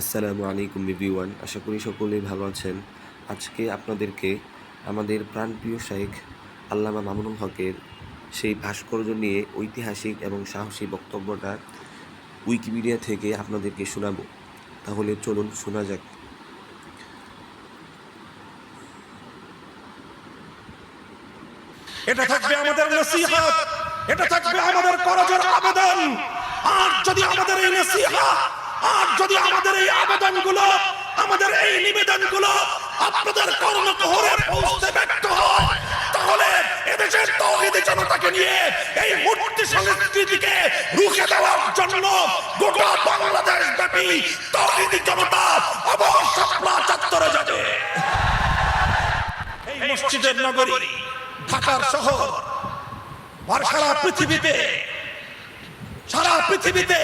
আসসালামু আলাইকুম বিবিওয়ান আশা করি সকলেই ভালো আছেন। আজকে আপনাদেরকে আমাদের প্রাণপ্রিয় শাইখ আল্লামা মামুনুল হকের সেই ভাস্কর্য নিয়ে ঐতিহাসিক এবং সাহসী বক্তব্যটা উইকিপিডিয়া থেকে আপনাদেরকে শোনাবো। তাহলে চলুন শোনা যাক। এটা থাকবে আমাদের নসিহত। এটা থাকবে আমাদের আবেদন। আর যদি আমাদের এই নসিহত আর যদি আমাদের এই আবেদনগুলো, আমাদের এই নিবেদনগুলো আপনাদের কর্ণকহরে পৌঁছতে ব্যর্থ হয়, তাহলে এদেশের তৌহিদি জনতাকে নিয়ে এই মূর্তি সংস্কৃতিকে রুখে দেওয়ার জন্য গোটা বাংলাদেশ ব্যাপী তৌহিদি জনতা অবশ্যই চাত্তরে যাবে। এই মসজিদের নগরী, ঢাকার শহর আর সারা পৃথিবীতে সারা পৃথিবীতে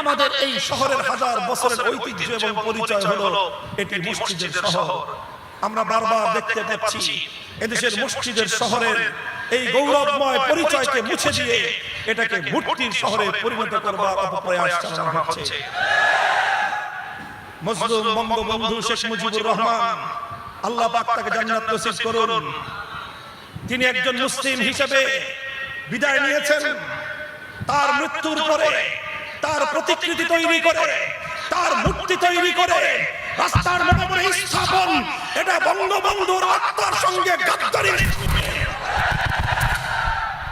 আমাদের এই শহরের হাজার বছরের ঐতিহ্য এবং পরিচয় হলো এটি মসজিদের শহর। আমরা বারবার দেখতে পাচ্ছি এদেশের মসজিদের শহরের এই গৌরবময় পরিচয়কে মুছে দিয়ে এটাকে মূর্তির শহরে পরিণত করবার অপপ্রয়াস চালানো হচ্ছে। মজলুম বঙ্গবন্ধু শেখ মুজিবুর রহমান আল্লাহ পাক তাকে জান্নাত নসিব করুন। তিনি একজন মুসলিম হিসেবে বিদায় নিয়েছেন। তার মৃত্যুর পরে তার প্রতিকৃতি তৈরি করে তার মূর্তি তৈরি করে রাস্তার মোটামুটি স্থাপন এটা বঙ্গবন্ধুর আত্মার সঙ্গে গাদ্দারি।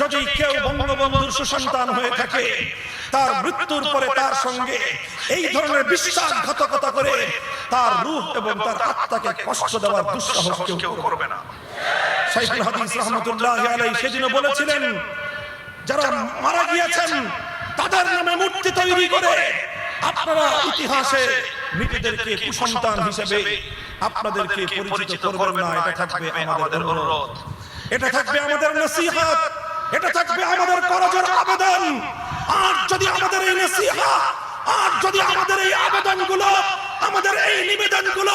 যদি কেউ বঙ্গবন্ধুর সুসন্তান হয়ে থাকে তার মৃত্যুর পরে তার সঙ্গে এই ধরনের বিশ্বাসঘাতকতা করে তার রূহ এবং তার আত্মাকে কষ্ট দেওয়ার দুঃসাহস কেউ করবে না। শাইখুল হাদিস রহমতুল্লাহ আলাই সেদিনও বলেছিলেন যারা মারা গিয়েছেন তাদের নামে মূর্তি তৈরি করে আপনারা ইতিহাসে নিজেদেরকে কুসন্তান হিসেবে আপনাদেরকে পরিচিত করবেন না, এটা থাকবে আমাদের অনুরোধ। এটা থাকবে আমাদের নসিহত, এটা থাকবে আমাদের করজের আবেদন। আর যদি আমাদের এই নসিহত, আর যদি আমাদের এই আবেদনগুলো, আমাদের এই নিবেদনগুলো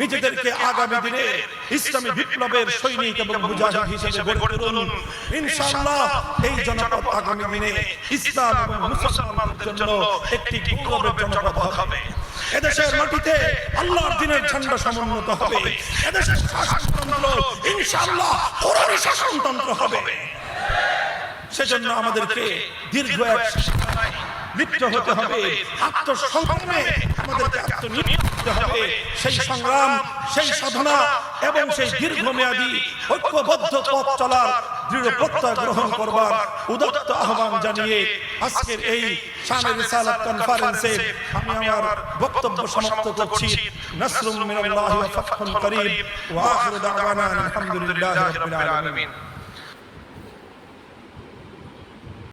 নিজেদেরকে আগামী দিনে ইসলামী বিপ্লবের সৈনিক এবং মুজাহিদ হিসেবে গড়ে তুলুন। ইনশাআল্লাহ এই জনপদ আগামী দিনে ইসলাম এবং মুসলমানদের জন্য একটি গৌরবের জনপদ হবে। এদেশের মাটিতে আল্লাহর দিনের ঝান্ডা সমুন্নত হবে। এদেশের শাসনতন্ত্র ইনশাআল্লাহ কোরআনী শাসনতন্ত্র হবে। সেজন্য আমাদেরকে দীর্ঘ এক লিপ্ত হতে হবে। আত্মসংগ্রামে আমাদেরকে আত্মনিয়োগ সেই সংগ্রাম, সেই সাধনা এবং সেই দীর্ঘমেয়াদী ঐক্যবদ্ধ পথ চলার দৃঢ় প্রত্যয় গ্রহণ করবার উদাত্ত আহ্বান জানিয়ে আজকের এই কনফারেন্সে আমি আমার বক্তব্য সমাপ্ত করছি। মিনাল্লাহি ওয়া ফাতহুন ওয়া আখিরু দাওয়ানা আলহামদুলিল্লাহি রাব্বিল আলামিন।